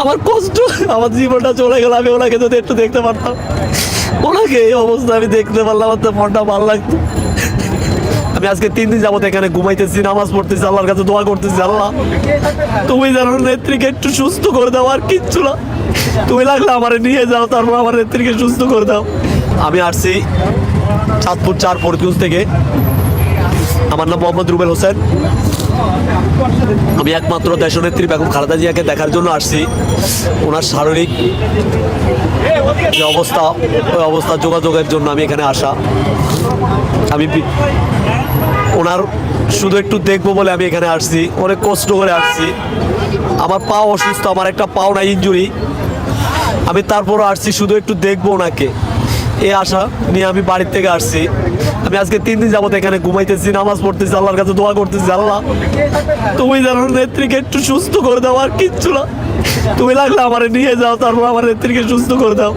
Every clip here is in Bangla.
আমার কষ্ট, আমার জীবনটা চলে গেল, আমি ওনাকে যদি একটু দেখতে পারতাম। ওনাকে এই অবস্থা আমি দেখতে পারলাম, আমার তো মনটা ভালো লাগতো। আমি আজকে তিন দিন যাবত এখানে ঘুমাইতেছি, নামাজ পড়তেছি, আল্লাহর কাছে দোয়া করতেছি, আল্লাহ। তুমি জানো নেত্রীকে একটু সুস্থ করে দাও, আর কিচ্ছু না। তুমি লাগলে আমার নিয়ে যাও, তারপর আমার নেত্রীকে সুস্থ করে দাও। আমি আসছি চাঁদপুর চার ফরকিউজ থেকে। আমার নাম মোহাম্মদ রুবেল হোসেন। আমি একমাত্র দেশনেত্রী বেগম খালেদা জিয়াকে দেখার জন্য আসছি। ওনার শারীরিক যে অবস্থা, ওই অবস্থা যোগাযোগের জন্য আমি এখানে আসা। আমি ওনার শুধু একটু দেখব বলে আমি এখানে আসছি। অনেক কষ্ট করে আসছি। আমার পা অসুস্থ, আমার একটা পাও না ইঞ্জুরি আমি তারপরও আসছি, শুধু একটু দেখব ওনাকে। এই আশা নিয়ে আমি বাড়ির থেকে আসছি। আমি আজকে তিন দিন যাবত এখানে ঘুমাইতেছি, নামাজ পড়তেছি, আল্লাহর কাছে দোয়া করতেছি, আল্লাহ। তুমি যেন নেত্রীকে একটু সুস্থ করে দাও, আর কিচ্ছু না। তুমি লাগলে আমার নিয়ে যাও, তারপর আমার নেত্রীকে সুস্থ করে দাও।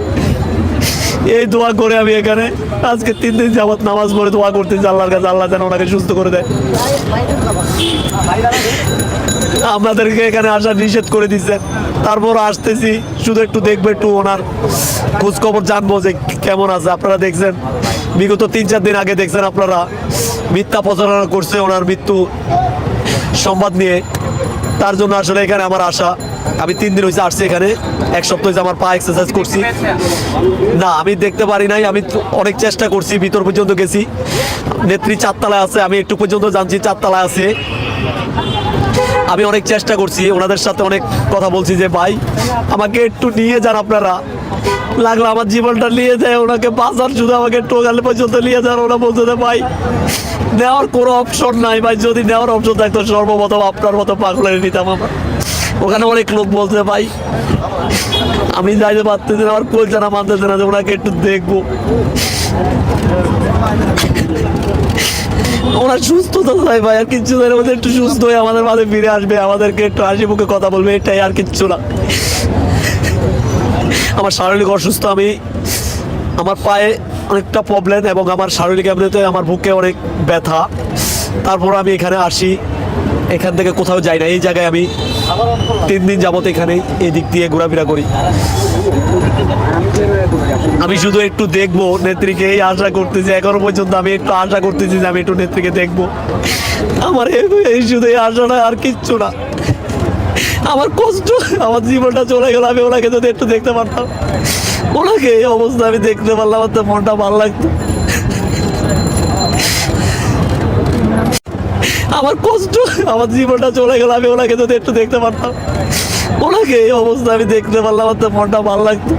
এই দোয়া করে আমি এখানে আজকে তিন দিন যাবত নামাজ পড়ে দোয়া করতেছি, আল্লাহর কাছে আল্লাহ যেন ওনাকে সুস্থ করে দেয়। আমাদেরকে এখানে আসা নিষেধ করে দিচ্ছেন তারপর আসতেছি, শুধু একটু দেখব একটু ওনার খোঁজখবর জানব যে কেমন আছে। আপনারা দেখছেন, বিগত তিন চার দিন আগে দেখছেন আপনারা মিথ্যা প্রচারণা করছে ওনার মৃত্যু সংবাদ নিয়ে। তার জন্য আসলে এখানে আমার আশা। আমি তিন দিন হয়েছে আসছি এখানে। এক সপ্তাহ হয়েছে আমার পা এক্সারসাইজ করছি। না, আমি দেখতে পারি নাই, আমি অনেক চেষ্টা করছি, ভিতর পর্যন্ত গেছি। নেত্রী চারতলায় আছে, আমি একটু পর্যন্ত জানছি চারতলায় আছে। আমি অনেক চেষ্টা করছি, ওনাদের সাথে অনেক কথা বলছি যে, ভাই, আমাকে একটু নিয়ে যান আপনারা। লাগল আমার জীবনটা নিয়ে যায়, ওনাকে বাঁচার শুধু, আমাকে টোকালে পর্যন্ত নিয়ে যান। ওরা বলছে যে, ভাই, নেওয়ার কোনো অপশন নাই, ভাই, যদি নেওয়ার অপশন থাকতো, সর্বপ্রথম আপনার মতো পাগলের নিতাম আমার। ওখানে অনেক লোক বলছে, ভাই, আমি যাইতে পারতেছি না, আমার কলচারা মানতেছে না, যে ওনাকে একটু দেখব। ওনার সুস্থতা চাই ভাই, আর কিচ্ছু ওদের একটু সুস্থ হয়ে আমাদের মাঝে ফিরে আসবে, আমাদেরকে একটু হাসি মুখে কথা বলবে, এটাই আর কিচ্ছু না। আমার শারীরিক অসুস্থ, আমি আমার পায়ে অনেকটা প্রবলেম এবং আমার শারীরিক এমনিতে আমার বুকে অনেক ব্যথা। তারপর আমি এখানে আসি, এখান থেকে কোথাও যাই না, এই জায়গায় আমি তিন দিন যাবত এখানে এই দিক দিয়ে ঘোরাফেরা করি। আমি শুধু একটু দেখব নেত্রীকে এই আশা করতেছি, এখনও পর্যন্ত আমি একটু আশা করতেছি যে আমি একটু নেত্রীকে দেখব। আমার এই- এই শুধু এই আশাটা আর কিচ্ছু না। আমার কষ্ট, আমার জীবনটা চলে গেল, আমি ওনাকে যদি একটু দেখতে পারতাম। ওনাকে এই অবস্থা আমি দেখতে পারলাম, আমার তো মনটা ভালো লাগতো। আমার কষ্ট। আমার জীবনটা চলে গেল, আমি ওনাকে যদি একটু দেখতে পারতাম। ওনাকে এই অবস্থা আমি দেখতে পারলাম, আমার তো মনটা ভালো লাগতো।